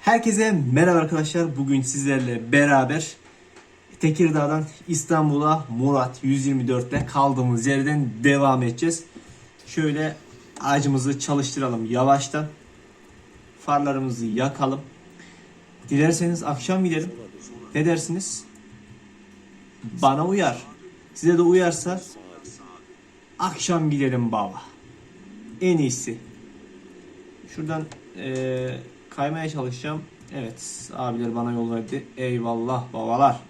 Herkese merhaba arkadaşlar. Bugün sizlerle beraber Tekirdağ'dan İstanbul'a Murat 124'te kaldığımız yerden devam edeceğiz. Şöyle aracımızı çalıştıralım yavaştan. Farlarımızı yakalım. Dilerseniz akşam gidelim. Ne dersiniz? Bana uyar. Size de uyarsa akşam gidelim baba. En iyisi. Şuradan eee, kaymaya çalışacağım. Evet abiler bana yol verdi. Eyvallah babalar.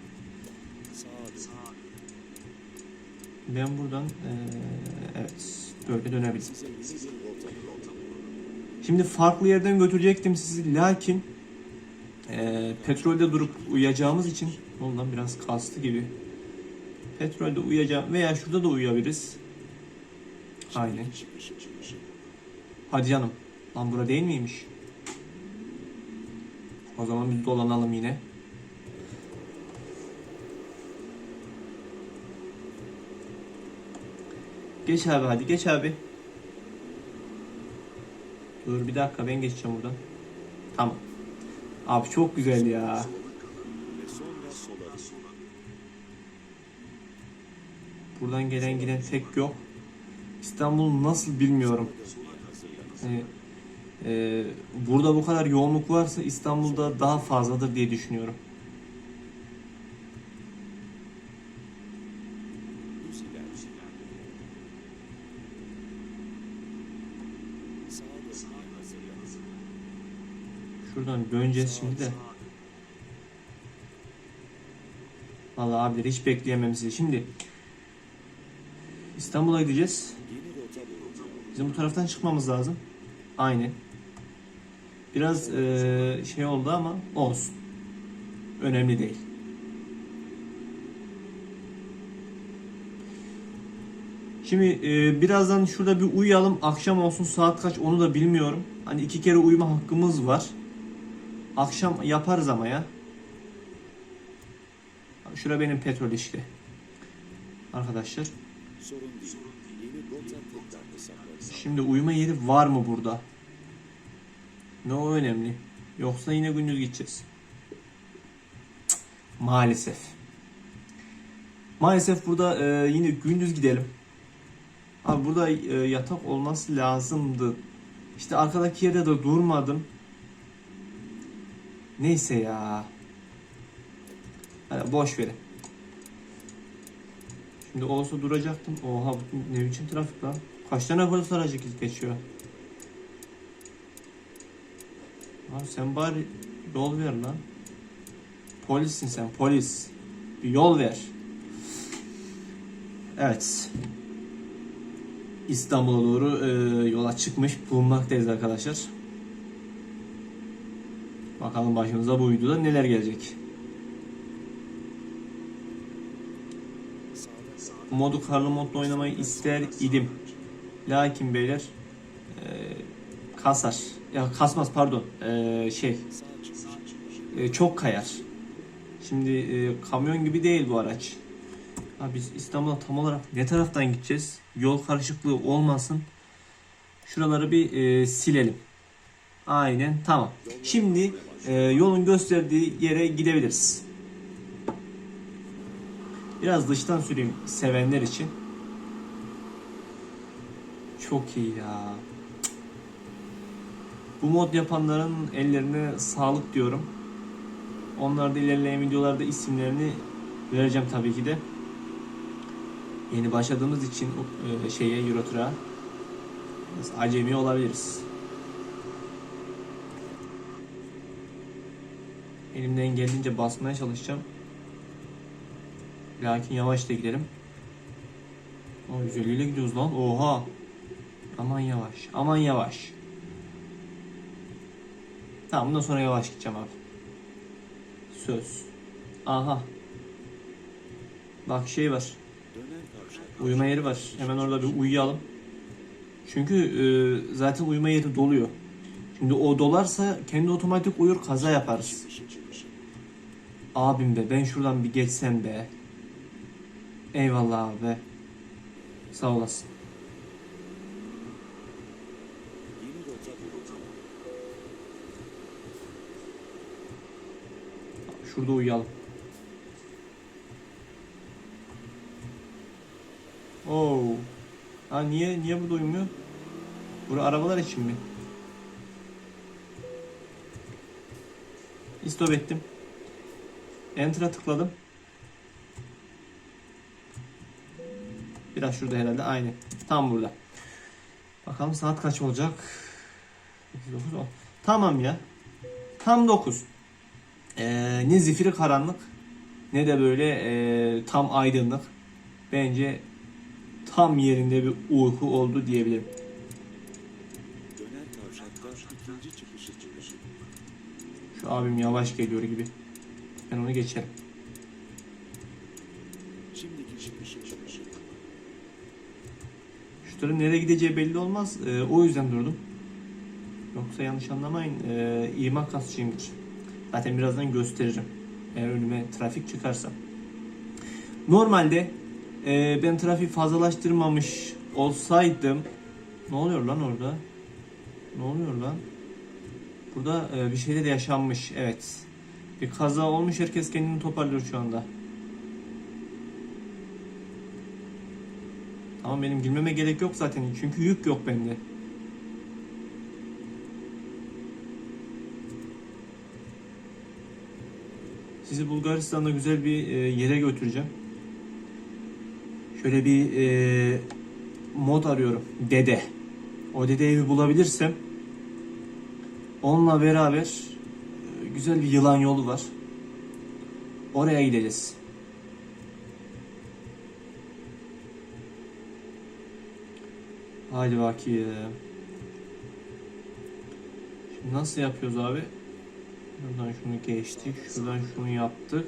Ben buradan eee, evet böyle dönebilirim. Şimdi farklı yerden götürecektim sizi lakin eee, petrolde durup uyuyacağımız için ondan biraz kastı gibi. Petrolde uyuyacağım veya şurada da uyuyabiliriz. Aynen. Hadi canım. Lan bura değil miymiş? O zaman biz dolanalım yine. Geç abi hadi geç abi. Dur bir dakika ben geçeceğim buradan. Tamam. Abi çok güzel ya. Buradan gelen giden tek yok. İstanbul nasıl bilmiyorum. Hani, e, burada bu kadar yoğunluk varsa İstanbul'da daha fazladır diye düşünüyorum. Şuradan döneceğiz şimdi de. Vallahi abiler hiç bekleyemem sizi. Şimdi İstanbul'a gideceğiz. Bizim bu taraftan çıkmamız lazım. Aynen. Biraz eee, şey oldu ama olsun. Önemli değil. Şimdi eee, birazdan şurada bir uyuyalım. Akşam olsun saat kaç onu da bilmiyorum. Hani iki kere uyuma hakkımız var. Akşam yaparız ama ya. Şura benim petrol işte. Arkadaşlar. Şimdi uyuma yeri var mı burada? Ne o önemli. Yoksa yine gündüz gideceğiz. Maalesef. Maalesef burada e, yine gündüz gidelim. Abi burada e, yatak olması lazımdı. İşte arkadaki yerde de durmadım. Neyse ya. Hadi boş verin. Şimdi olsa duracaktım. Oha ne biçim trafik lan. Kaç tane polis aracı geçiyor? Abi sen bari yol ver lan. Polissin sen polis. Bir yol ver. Evet. İstanbul'a doğru e, yola çıkmış bulunmaktayız arkadaşlar. Bakalım başımıza bu videoda neler gelecek. Modu karlı modda oynamayı ister idim. Lakin beyler e, kasar. Ya kasmaz pardon. E, şey e, çok kayar. Şimdi e, kamyon gibi değil bu araç. Ha, biz İstanbul'a tam olarak ne taraftan gideceğiz? Yol karışıklığı olmasın. Şuraları bir e, silelim. Aynen tamam. Şimdi e, yolun gösterdiği yere gidebiliriz. Biraz dıştan süreyim sevenler için. Çok iyi ya. Bu mod yapanların ellerine sağlık diyorum. Onlar da ilerleyen videolarda isimlerini vereceğim tabii ki de. Yeni başladığımız için e, şeye Euro Truck'a biraz acemi olabiliriz. Elimden geldiğince basmaya çalışacağım. Lakin yavaş da gidelim. O 150 ile gidiyoruz lan. Oha. Aman yavaş. Aman yavaş. Tamam bundan sonra yavaş gideceğim abi. Söz. Aha. Bak şey var. Uyuma yeri var. Hemen orada bir uyuyalım. Çünkü e, zaten uyuma yeri doluyor. Şimdi o dolarsa kendi otomatik uyur kaza yaparız. Abim be ben şuradan bir geçsem be. Eyvallah abi. Sağ olasın. Şurada uyuyalım. Oo. Ha niye niye burada uyumuyor? Bura arabalar için mi? İstop ettim. Enter'a tıkladım. Biraz şurada herhalde aynı. Tam burada. Bakalım saat kaç olacak? 9, 10. Tamam ya. Tam 9. Ee, ne zifiri karanlık ne de böyle ee, tam aydınlık. Bence tam yerinde bir uyku oldu diyebilirim. Şu abim yavaş geliyor gibi. Ben onu geçerim. Şu tırın nereye gideceği belli olmaz. Ee, o yüzden durdum. Yoksa yanlış anlamayın. Ee, ima kasçıyımdır. Zaten birazdan gösteririm. Eğer önüme trafik çıkarsa. Normalde e, ben trafiği fazlalaştırmamış olsaydım ne oluyor lan orada? Ne oluyor lan? Burada e, bir şeyde de yaşanmış. Evet. Bir kaza olmuş. Herkes kendini toparlıyor şu anda. Ama benim girmeme gerek yok zaten. Çünkü yük yok bende. Sizi Bulgaristan'da güzel bir e, yere götüreceğim. Şöyle bir e, mod arıyorum. Dede. O dedeyi bir bulabilirsem onunla beraber e, güzel bir yılan yolu var. Oraya gideceğiz. Haydi bakayım. Şimdi nasıl yapıyoruz abi? Buradan şunu geçtik. Şuradan şunu yaptık.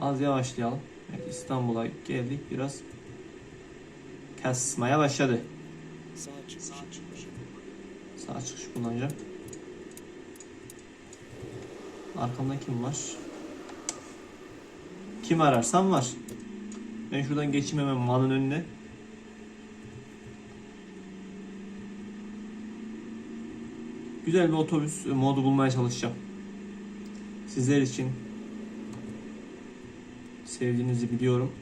Az yavaşlayalım. Evet, İstanbul'a geldik. Biraz kasmaya başladı. Sağ çıkış kullanacağım. Arkamda kim var? Kim ararsam var. Ben şuradan geçeyim hemen malın önüne. Güzel bir otobüs modu bulmaya çalışacağım. Sizler için sevdiğinizi biliyorum.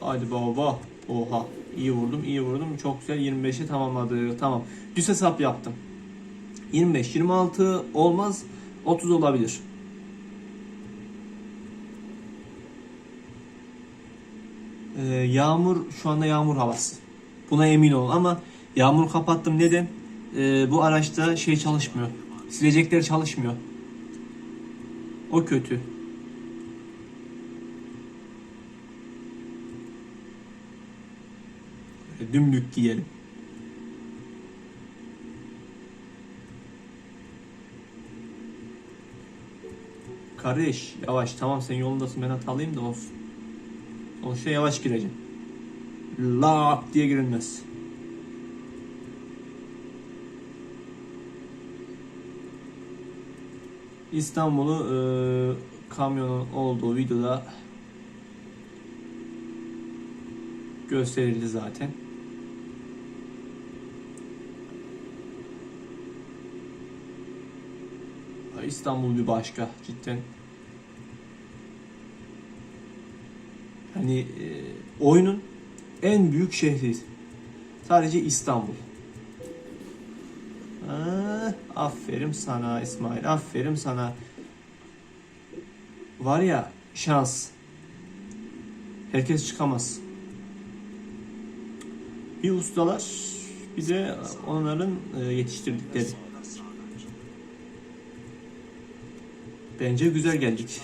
Hadi baba. Oha. iyi vurdum, iyi vurdum. Çok güzel 25'i tamamladı. Tamam. Düz hesap yaptım. 25, 26 olmaz. 30 olabilir. Ee, yağmur şu anda yağmur havası. Buna emin ol ama yağmur kapattım neden? Ee, bu araçta şey çalışmıyor. Silecekler çalışmıyor. O kötü. Böyle Dümdük giyelim. Kardeş yavaş tamam sen yolundasın ben hatalıyım da olsun. Sonuçta yavaş gireceksin. Lak diye girilmez. İstanbul'u e, kamyonun olduğu videoda gösterildi zaten. İstanbul bir başka cidden. Hani e, oyunun en büyük şehri sadece İstanbul. Ah, aferin sana İsmail, aferin sana. Var ya şans. Herkes çıkamaz. Bir ustalar bir de onların e, yetiştirdikleri. Bence güzel geldik.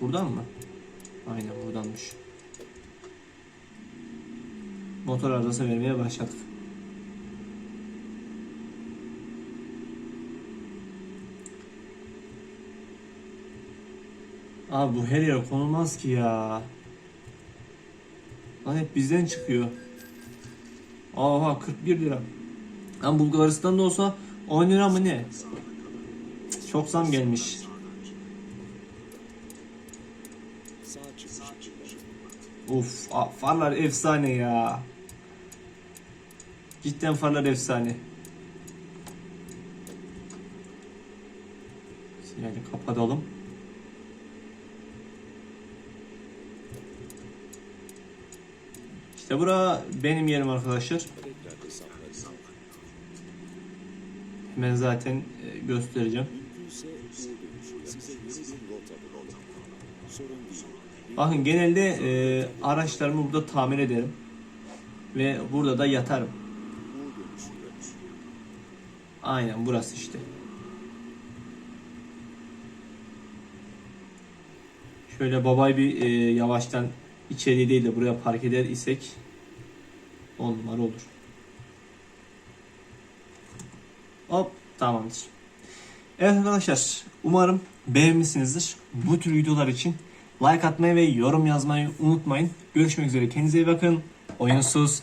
Buradan mı? Aynen buradanmış. Motor arızası vermeye başladık. Abi bu her yere konulmaz ki ya. Lan hep bizden çıkıyor. Aha 41 lira. Lan Bulgaristan'da olsa 10 lira mı ne? Çok zam gelmiş. A- farlar efsane ya. Cidden farlar efsane. Tüneli kapatalım. İşte bura benim yerim arkadaşlar. Hemen zaten e, göstereceğim. Bakın genelde e, araçlarımı burada tamir ederim. Ve burada da yatarım. Aynen burası işte. Şöyle babay bir e, yavaştan içeri değil de buraya park eder isek 10 numara olur. Hop tamamdır. Evet arkadaşlar umarım beğenmişsinizdir. Bu tür videolar için like atmayı ve yorum yazmayı unutmayın. Görüşmek üzere kendinize iyi bakın. Oyunsuz